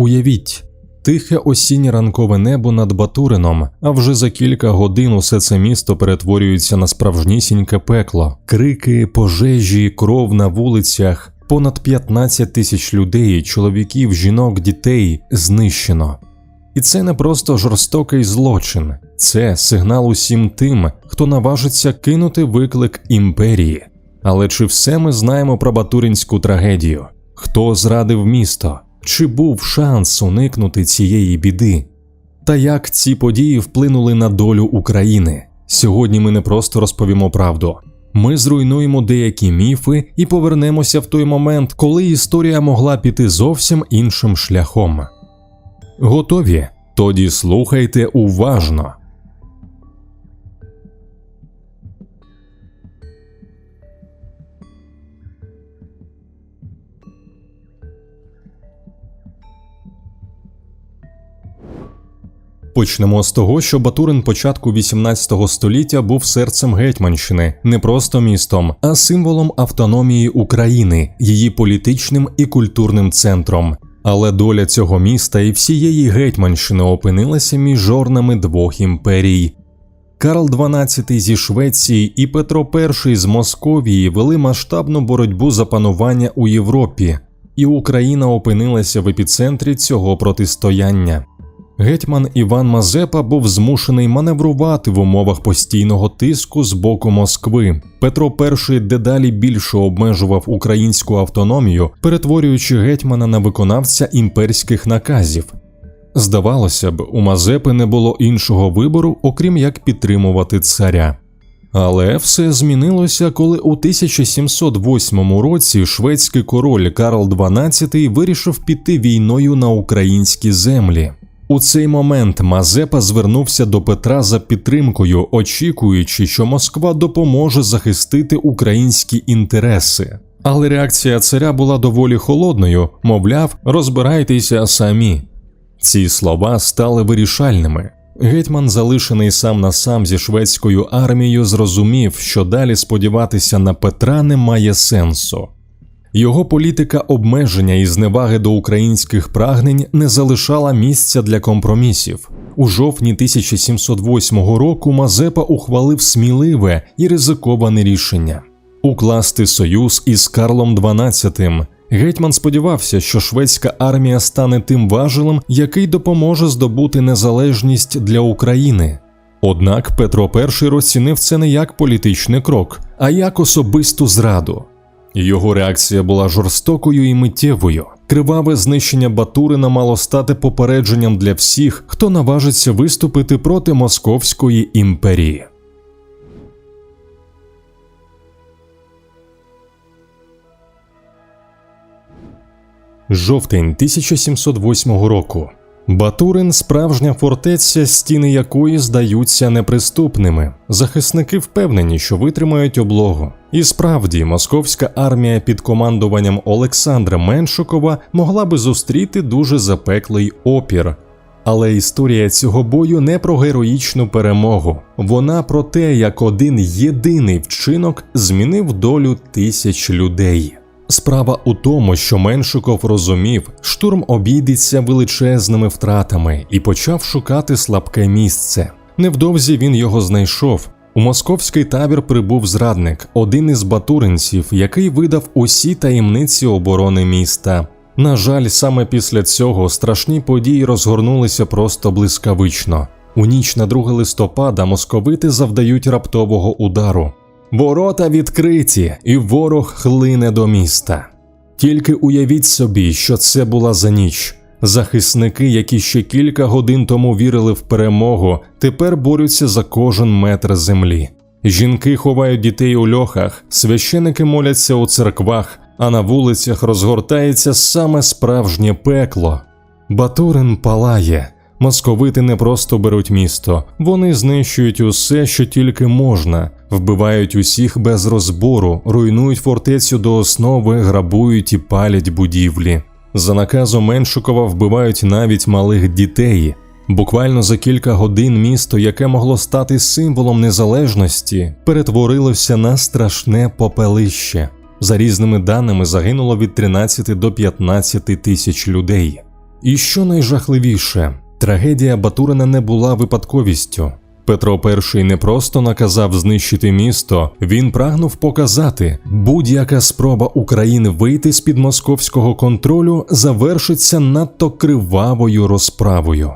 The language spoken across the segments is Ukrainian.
Уявіть, тихе осіннє ранкове небо над Батурином, а вже за кілька годин усе це місто перетворюється на справжнісіньке пекло, крики, пожежі, кров на вулицях. Понад 15 тисяч людей, чоловіків, жінок, дітей знищено. І це не просто жорстокий злочин, це сигнал усім тим, хто наважиться кинути виклик імперії. Але чи все ми знаємо про Батуринську трагедію? Хто зрадив місто? Чи був шанс уникнути цієї біди? Та як ці події вплинули на долю України? Сьогодні ми не просто розповімо правду. Ми зруйнуємо деякі міфи і повернемося в той момент, коли історія могла піти зовсім іншим шляхом. Готові? Тоді слухайте уважно. Почнемо з того, що Батурин початку 18 століття був серцем Гетьманщини, не просто містом, а символом автономії України, її політичним і культурним центром. Але доля цього міста і всієї Гетьманщини опинилася між жорнами двох імперій. Карл XII зі Швеції і Петро І з Московії вели масштабну боротьбу за панування у Європі, і Україна опинилася в епіцентрі цього протистояння. Гетьман Іван Мазепа був змушений маневрувати в умовах постійного тиску з боку Москви. Петро І дедалі більше обмежував українську автономію, перетворюючи гетьмана на виконавця імперських наказів. Здавалося б, у Мазепи не було іншого вибору, окрім як підтримувати царя. Але все змінилося, коли у 1708 році шведський король Карл XII вирішив піти війною на українські землі. У цей момент Мазепа звернувся до Петра за підтримкою, очікуючи, що Москва допоможе захистити українські інтереси. Але реакція царя була доволі холодною, мовляв, розбирайтеся самі. Ці слова стали вирішальними. Гетьман, залишений сам на сам зі шведською армією, зрозумів, що далі сподіватися на Петра не має сенсу. Його політика обмеження і зневаги до українських прагнень не залишала місця для компромісів. У жовтні 1708 року Мазепа ухвалив сміливе і ризиковане рішення укласти союз із Карлом XII. Гетьман сподівався, що шведська армія стане тим важелем, який допоможе здобути незалежність для України. Однак Петро І розцінив це не як політичний крок, а як особисту зраду. Його реакція була жорстокою і миттєвою. Криваве знищення Батурина мало стати попередженням для всіх, хто наважиться виступити проти Московської імперії. Жовтень 1708 року Батурин справжня фортеця, стіни якої здаються неприступними. Захисники впевнені, що витримають облогу. І справді, московська армія під командуванням Олександра Меншикова могла би зустріти дуже запеклий опір. Але історія цього бою не про героїчну перемогу, вона про те, як один єдиний вчинок змінив долю тисяч людей. Справа у тому, що Меншиков розумів, штурм обійдеться величезними втратами і почав шукати слабке місце. Невдовзі він його знайшов. У московський табір прибув зрадник, один із батуринців, який видав усі таємниці оборони міста. На жаль, саме після цього страшні події розгорнулися просто блискавично. У ніч на 2 листопада московити завдають раптового удару. Ворота відкриті, і ворог хлине до міста. Тільки уявіть собі, що це була за ніч. Захисники, які ще кілька годин тому вірили в перемогу, тепер борються за кожен метр землі. Жінки ховають дітей у льохах, священики моляться у церквах, а на вулицях розгортається саме справжнє пекло. Батурин палає. Московити не просто беруть місто, вони знищують усе, що тільки можна, вбивають усіх без розбору, руйнують фортецю до основи, грабують і палять будівлі. За наказом Меншикова вбивають навіть малих дітей. Буквально за кілька годин місто, яке могло стати символом незалежності, перетворилося на страшне попелище. За різними даними загинуло від 13 до 15 тисяч людей. І що найжахливіше, трагедія Батурина не була випадковістю. Петро І не просто наказав знищити місто, він прагнув показати, будь-яка спроба України вийти з під московського контролю завершиться надто кривавою розправою.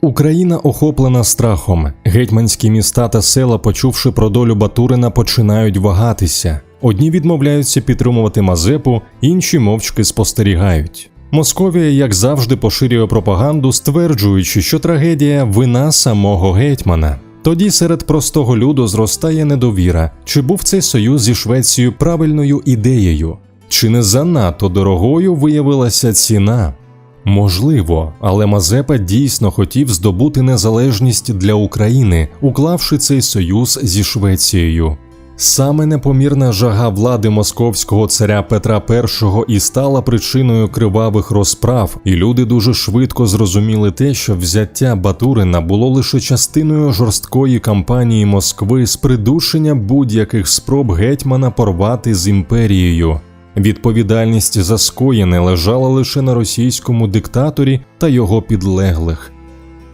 Україна охоплена страхом. Гетьманські міста та села, почувши про долю Батурина, починають вагатися. Одні відмовляються підтримувати Мазепу, інші мовчки спостерігають. Московія, як завжди, поширює пропаганду, стверджуючи, що трагедія вина самого гетьмана. Тоді серед простого люду зростає недовіра, чи був цей союз зі Швецією правильною ідеєю, чи не занадто дорогою виявилася ціна. Можливо, але Мазепа дійсно хотів здобути незалежність для України, уклавши цей союз зі Швецією. Саме непомірна жага влади московського царя Петра І і стала причиною кривавих розправ, і люди дуже швидко зрозуміли те, що взяття Батурина було лише частиною жорсткої кампанії Москви з придушення будь-яких спроб гетьмана порвати з імперією. Відповідальність за скоєне лежала лише на російському диктаторі та його підлеглих.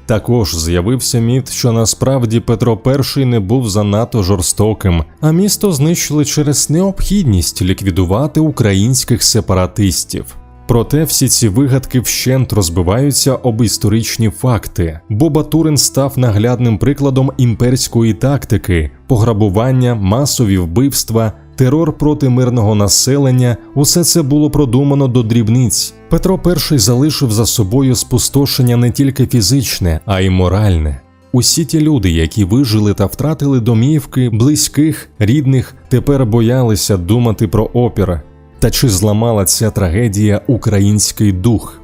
Також з'явився міт, що насправді Петро І не був занадто жорстоким, а місто знищили через необхідність ліквідувати українських сепаратистів. Проте всі ці вигадки вщент розбиваються об історичні факти, бо Батурин став наглядним прикладом імперської тактики, пограбування, масові вбивства, терор проти мирного населення усе це було продумано до дрібниць. Петро І залишив за собою спустошення не тільки фізичне, а й моральне. Усі ті люди, які вижили та втратили домівки, близьких, рідних, тепер боялися думати про опір. Та чи зламала ця трагедія український дух?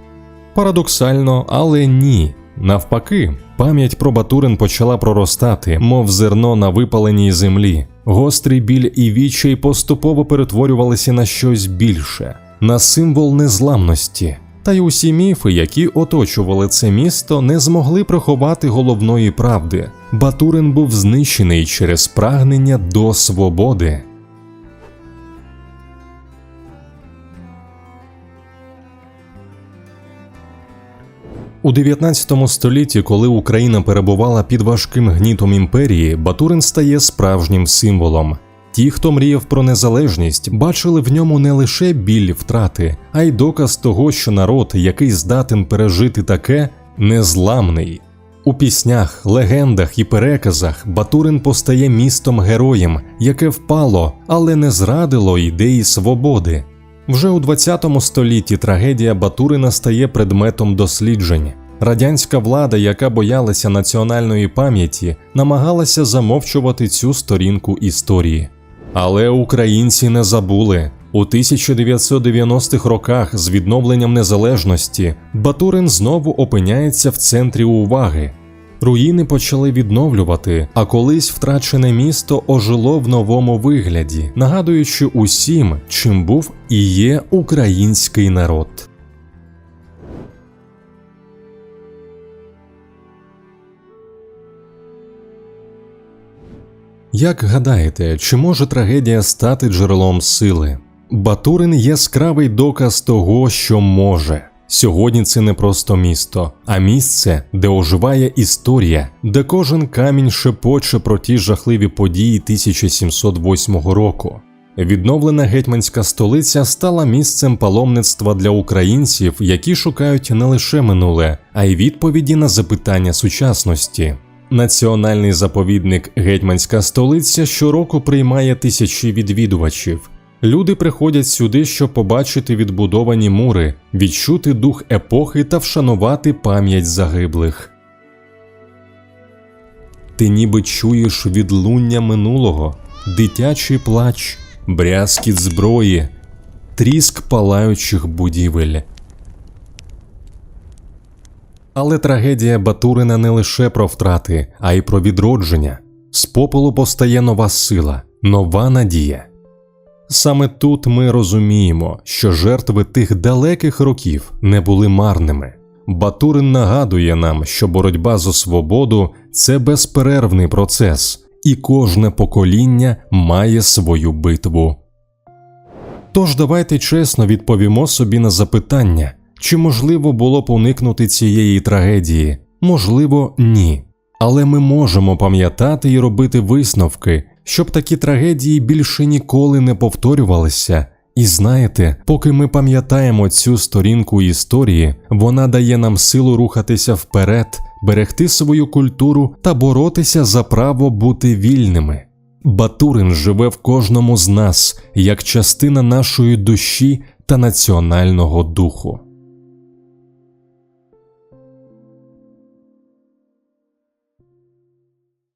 Парадоксально, але ні. Навпаки, пам'ять про Батурин почала проростати, мов зерно на випаленій землі. Гострий біль і відчай поступово перетворювалися на щось більше, на символ незламності. Та й усі міфи, які оточували це місто, не змогли приховати головної правди. Батурин був знищений через прагнення до свободи. У 19 столітті, коли Україна перебувала під важким гнітом імперії, Батурин стає справжнім символом. Ті, хто мріяв про незалежність, бачили в ньому не лише біль втрати, а й доказ того, що народ, який здатен пережити таке, незламний. У піснях, легендах і переказах Батурин постає містом героєм, яке впало, але не зрадило ідеї свободи. Вже у 20 столітті трагедія Батурина стає предметом досліджень. Радянська влада, яка боялася національної пам'яті, намагалася замовчувати цю сторінку історії. Але українці не забули. У 1990-х роках з відновленням незалежності Батурин знову опиняється в центрі уваги. Руїни почали відновлювати, а колись втрачене місто ожило в новому вигляді, нагадуючи усім, чим був і є український народ. Як гадаєте, чи може трагедія стати джерелом сили? Батурин яскравий доказ того, що може. Сьогодні це не просто місто, а місце, де оживає історія, де кожен камінь шепоче про ті жахливі події 1708 року. Відновлена гетьманська столиця стала місцем паломництва для українців, які шукають не лише минуле, а й відповіді на запитання сучасності. Національний заповідник Гетьманська столиця щороку приймає тисячі відвідувачів. Люди приходять сюди, щоб побачити відбудовані мури, відчути дух епохи та вшанувати пам'ять загиблих. Ти ніби чуєш відлуння минулого, дитячий плач, брязкіт зброї, тріск палаючих будівель. Але трагедія Батурина не лише про втрати, а й про відродження. З попелу постає нова сила, нова надія. Саме тут ми розуміємо, що жертви тих далеких років не були марними. Батурин нагадує нам, що боротьба за свободу це безперервний процес, і кожне покоління має свою битву. Тож давайте чесно відповімо собі на запитання, чи можливо було б уникнути цієї трагедії? Можливо, ні. Але ми можемо пам'ятати і робити висновки, щоб такі трагедії більше ніколи не повторювалися. І знаєте, поки ми пам'ятаємо цю сторінку історії, вона дає нам силу рухатися вперед, берегти свою культуру та боротися за право бути вільними. Батурин живе в кожному з нас як частина нашої душі та національного духу.